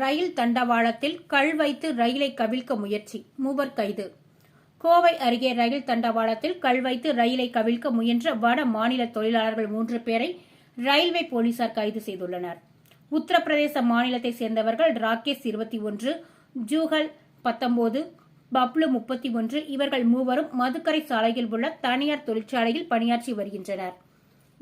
ரயில் தண்டவாளத்தில் கல் வைத்து ரயிலை கவிழ்க்க முயற்சி. மூவர் கைது. கோவை அருகே ரயில் தண்டவாளத்தில் கல் வைத்து ரயிலை கவிழ்க்க முயன்ற வட மாநில தொழிலாளர்கள் மூன்று பேரை ரயில்வே போலீசார் கைது செய்துள்ளனர். உத்தரப்பிரதேச மாநிலத்தைச் சேர்ந்தவர்கள் ராகேஷ் இருபத்தி ஒன்று ஜூஹல் பத்தொன்பது பப்ளு முப்பத்தி ஒன்று இவர்கள் மூவரும் மதுக்கரை சாலையில் உள்ள தனியார் தொழிற்சாலையில் பணியாற்றி வருகின்றனர்.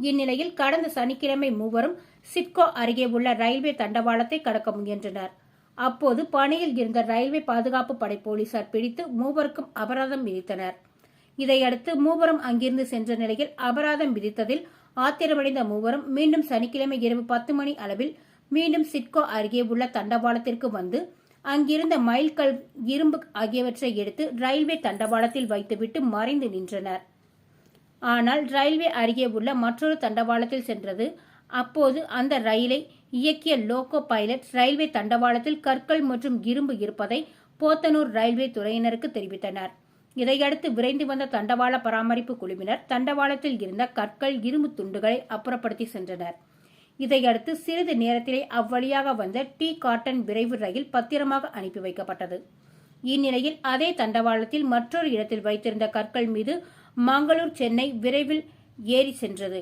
இந்நிலையில் கடந்த சனிக்கிழமை மூவரும் சிட்கோ அருகே உள்ள ரயில்வே தண்டவாளத்தை கடக்க முயன்றனர். அப்போது பணியில் இருந்த ரயில்வே பாதுகாப்பு படை போலீசார் பிடித்து மூவருக்கும் அபராதம் விதித்தனர். இதையடுத்து மூவரும் அங்கிருந்து சென்ற நிலையில் அபராதம் விதித்ததில் ஆத்திரமடைந்த மூவரும் மீண்டும் சனிக்கிழமை இரவு பத்து மணி அளவில் மீண்டும் சிட்கோ அருகே உள்ள தண்டவாளத்திற்கு வந்து அங்கிருந்த மைல்கல் இரும்பு ஆகியவற்றை எடுத்து ரயில்வே தண்டவாளத்தில் வைத்துவிட்டு மறைந்து நின்றனர். ஆனால் ரயில்வே அருகே உள்ள மற்றொரு தண்டவாளத்தில் சென்றது. அப்போது அந்த ரயிலை இயக்கிய லோகோ பைலட் ரயில்வே தண்டவாளத்தில் கற்கள் மற்றும் இரும்பு இருப்பதை போத்தனூர் ரயில்வே துறையினருக்கு தெரிவித்தனர். இதையடுத்து விரைந்து வந்த தண்டவாள பராமரிப்பு குழுவினர் தண்டவாளத்தில் இருந்த கற்கள் இரும்பு துண்டுகளை அப்புறப்படுத்தி சென்றனர். இதையடுத்து சிறிது நேரத்திலே அவ்வழியாக வந்த டி காட்டன் விரைவு ரயில் பத்திரமாக அனுப்பி வைக்கப்பட்டது. இந்நிலையில் அதே தண்டவாளத்தில் மற்றொரு இடத்தில் வைத்திருந்த கற்கள் மீது மங்களூர் சென்னை விரைவில் ஏறி சென்றது.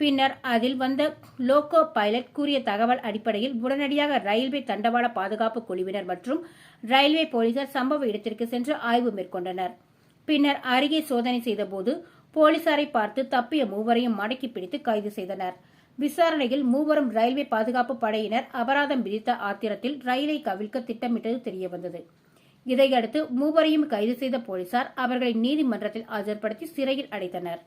பின்னர் அதில் வந்த லோகோ பைலட் கூறிய தகவல் அடிப்படையில் உடனடியாக ரயில்வே தண்டவாள பாதுகாப்பு குழுவினர் மற்றும் ரயில்வே போலீசார் சம்பவ இடத்திற்கு சென்று ஆய்வு மேற்கொண்டனர். பின்னர் அருகே சோதனை செய்தபோது போலீசாரை பார்த்து தப்பிய மூவரையும் மடக்கி பிடித்து கைது செய்தனர். விசாரணையில் மூவரும் ரயில்வே பாதுகாப்பு படையினர் அபராதம் விதித்த ஆத்திரத்தில் ரயிலை கவிழ்க்க திட்டமிட்டது தெரியவந்தது. இதையடுத்து மூவரையும் கைது செய்த போலீசார் அவர்களை நீதிமன்றத்தில் ஆஜர்படுத்தி சிறையில் அடைத்தனர்.